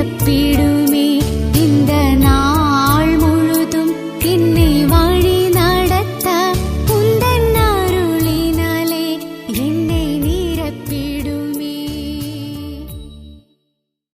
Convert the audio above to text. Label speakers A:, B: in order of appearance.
A: பிறப்பிடும்